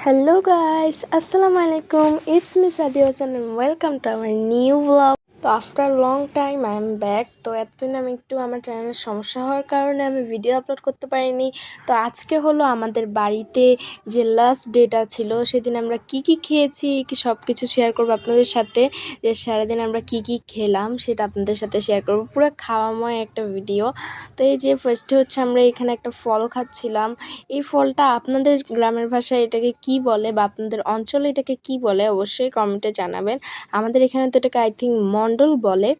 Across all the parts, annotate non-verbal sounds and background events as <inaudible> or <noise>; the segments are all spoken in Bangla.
হ্যালো গাইস আসসালামু আলাইকুম it's me Sadi Hossain welcome to আমার নিউ ব্লগ তো after long time I am back তো এতদিন আমি একটু আমার চ্যানেলের সমস্যা হওয়ার কারণে আমি ভিডিও আপলোড করতে পারিনি। তো আজকে হলো আমাদের বাড়িতে যে লাস্ট ডেটা ছিল, সেদিন আমরা কি কি খেয়েছি, কি সব কিছু শেয়ার করব আপনাদের সাথে। যে সারাদিন আমরা কি কি খেলাম, সেটা আপনাদের সাথে শেয়ার করব। পুরো খাওয়াময় একটা ভিডিও তো এই যে ফার্স্টে হচ্ছে আমরা এখানে একটা ফল খাচ্ছিলাম। এই ফলটা আপনাদের গ্রামের ভাষায় এটাকে কি বলে বা আপনাদের অঞ্চলে এটাকে কি বলে, অবশ্যই কমেন্টে জানাবেন। আমাদের এখানে তো এটাকে আই থিঙ্ক মন্ডল বলে।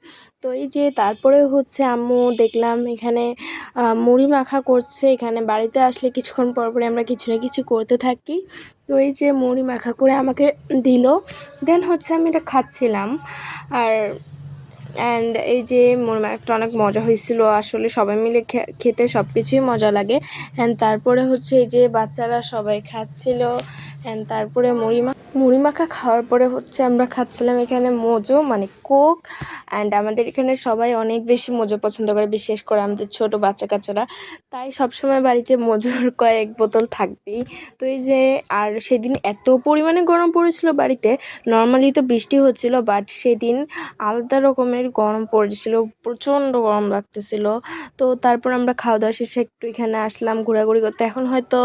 তো এই যে তারপরে হচ্ছে আম্মু দেখলাম এখানে মুড়ি মাখা করছে। এখানে বাড়িতে আসলে কিছুক্ষণ পর পরে আমরা কিছু না কিছু করতে থাকি। তো এই যে মুড়ি মাখা করে আমাকে দিল। দেন হচ্ছে আমি এটা খাচ্ছিলাম। আর অ্যান্ড এই যে একটা অনেক মজা হয়েছিল। আসলে সবাই মিলে খেতে সব কিছুই মজা লাগে। অ্যান্ড তারপরে হচ্ছে এই যে বাচ্চারা সবাই খাচ্ছিল। অ্যান্ড তারপরে মুড়ি মা মুড়ি মাখা খাওয়ার পরে হচ্ছে আমরা খাচ্ছিলাম এখানে মোজো মানে কোক অ্যান্ড আমাদের এখানে সবাই অনেক বেশি মোজো পছন্দ করে, বিশেষ করে আমাদের ছোট বাচ্চা কাচ্চারা। তাই সবসময় বাড়িতে মোজোর <laughs> কয়েক বোতল থাকবেই। তো এই যে, আর সেদিন এত পরিমাণে গরম পড়েছিল বাড়িতে নর্মালি তো বৃষ্টি হচ্ছিল বাট সেদিন আলাদা রকমের গরম পড়েছিল, প্রচণ্ড গরম লাগতেছিল। তো তারপর আমরা খাওয়া দাওয়া শেষে একটু এখানে আসলাম, ঘোরাঘুরি করতে। এখন হয়তো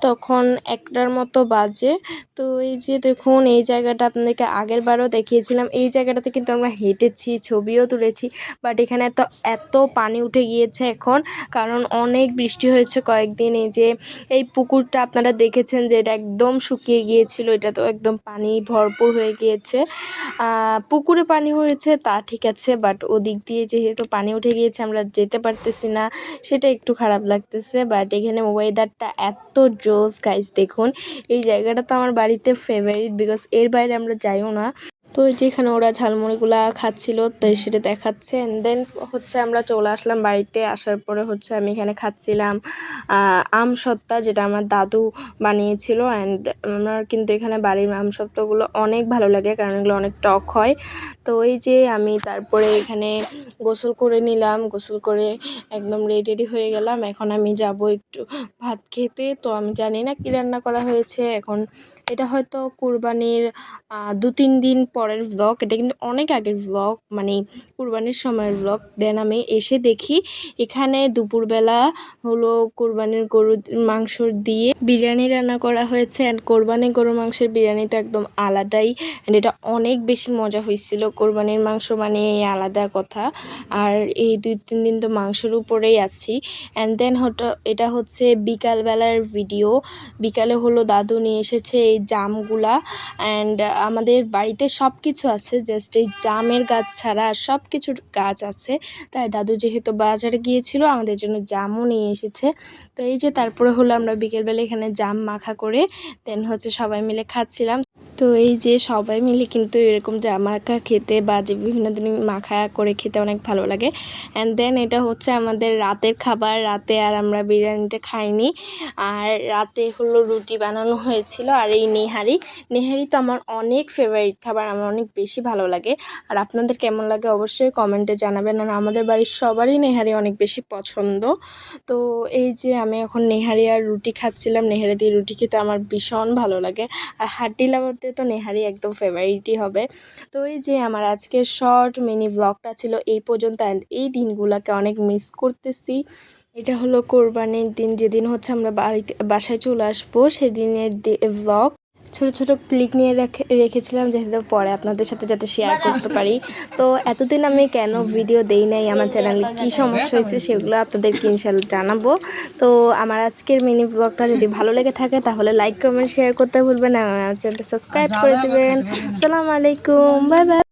তখন একটার মতো বাজে। তো এই যে দেখুন, এই জায়গাটা আপনাদেরকে আগের বারও দেখিয়েছিলাম। এই জায়গাটাতে কিন্তু আমরা হেঁটেছি, ছবিও তুলেছি বাট এখানে তো এত পানি উঠে গিয়েছে এখন, কারণ অনেক বৃষ্টি হয়েছে কয়েকদিন। এই যে, এই পুকুরটা আপনারা দেখেছেন যে এটা একদম শুকিয়ে গিয়েছিল, এটা তো একদম পানি ভরপুর হয়ে গিয়েছে। পুকুরে পানি হয়েছে, তা ঠিক আছে বাট ওদিক দিয়ে যেহেতু পানি উঠে গিয়েছে, আমরা যেতে পারতেছি না, সেটা একটু খারাপ লাগতেছে বাট এখানে ওয়েদারটা এত জোস গাইস দেখুন। এই জায়গাটা তো আমার বাড়িতে ফেভারিট বিকজ এর বাইরে আমরা যাইও না। তো যেখানে ওরা ঝালমুড়িগুলা খাচ্ছিল, তাই সেটা দেখাচ্ছে। অ্যান্ড দেন হচ্ছে আমরা চলে আসলাম বাড়িতে, আসার পরে হচ্ছে আমি এখানে খাচ্ছিলাম আম সত্তা যেটা আমার দাদু বানিয়েছিল। অ্যান্ড আমার কিন্তু এখানে বাড়ির আম সত্তাগুলো অনেক ভালো লাগে, কারণ এগুলো অনেক টক হয়। তো ওই যে আমি তারপরে এখানে গোসল করে নিলাম, গোসল করে একদম রেডি রেডি হয়ে গেলাম। এখন আমি যাব একটু ভাত খেতে। তো আমি জানি না কী রান্না করা হয়েছে। এখন এটা হয়তো কুরবানির দু তিন দিন পরের ব্লগ এটা কিন্তু অনেক আগের ব্লগ মানে কুরবানির সময়ের ব্লগ দেন আমি এসে দেখি, এখানে দুপুরবেলা হলো কোরবানির গরু মাংস দিয়ে বিরিয়ানি রান্না করা হয়েছে। অ্যান্ড কোরবানির গরুর মাংসের বিরিয়ানি তো একদম আলাদাই। অ্যান্ড এটা অনেক বেশি মজা হয়েছিল। কোরবানির মাংস মানে এই আলাদা কথা। আর এই দুই, তিন দিন তো মাংসের উপরেই আছি। অ্যান্ড দেন হতো এটা হচ্ছে বিকালবেলার ভিডিও বিকালে হলো দাদু নিয়ে এসেছে এই জামগুলা। অ্যান্ড আমাদের বাড়িতে সব কিছু আছে জাস্ট এই জামের গাছ ছাড়া আর সব কিছুর গাছ আছে। তাই দাদু যেহেতু বাজারে গিয়েছিল, আমাদের জন্য জামও নিয়ে এসেছে। তো এই যে তারপরে হলো আমরা বিকেলবেলা এখানে জাম মাখা করে দেন হচ্ছে সবাই মিলে খাচ্ছিলাম। তো এই যে সবাই মিলে কিন্তু এরকম জামাকা খেতে বা যে বিভিন্ন দিন মাখা করে খেতে অনেক ভালো লাগে। অ্যান্ড দেন এটা হচ্ছে আমাদের রাতের খাবার। রাতে আর আমরা বিরিয়ানিটা খাইনি। আর রাতে হলো রুটি বানানো হয়েছিল আর এই নেহারি। নেহারি তো আমার অনেক ফেভারিট খাবার, আমার অনেক বেশি ভালো লাগে। আর আপনাদের কেমন লাগে অবশ্যই কমেন্টে জানাবেন। আর আমাদের বাড়ির সবারই নেহারি অনেক বেশি পছন্দ। তো এই যে আমি এখন নেহারি আর রুটি খাচ্ছিলাম। নেহারি দিয়ে রুটি খেতে আমার ভীষণ ভালো লাগে। আর হাড্ডি লাভাতে তো নেহারি একদম ফেভারিটই হবে। তো এই যে আমার আজকের শর্ট মিনি ব্লগটা ছিল এই পর্যন্ত অ্যান্ড এই দিনগুলোকে অনেক মিস করতেছি। এটা হলো কোরবানির দিন, যেদিন হচ্ছে আমরা বাড়িতে, বাসায় চলে আসব, সেদিনের ব্লগ ছোট ছোট ক্লিক নিয়ে রেখে, রেখেছিলাম যেহেতু পরে আপনাদের সাথে যাতে শেয়ার করতে পারি। তো এতদিন আমি কেন ভিডিও দেই নাই আমার চ্যানেলে কী সমস্যা হয়েছে সেগুলো আপনাদেরকে ইনশাল্লাহ জানাব। তো আমার আজকের মিনি ব্লগটা যদি ভালো লেগে থাকে তাহলে লাইক কমেন্ট শেয়ার করতে ভুলবেন আর আমার চ্যানেলটা সাবস্ক্রাইব করে দেবেন। সালাম আলাইকুম বাই বাই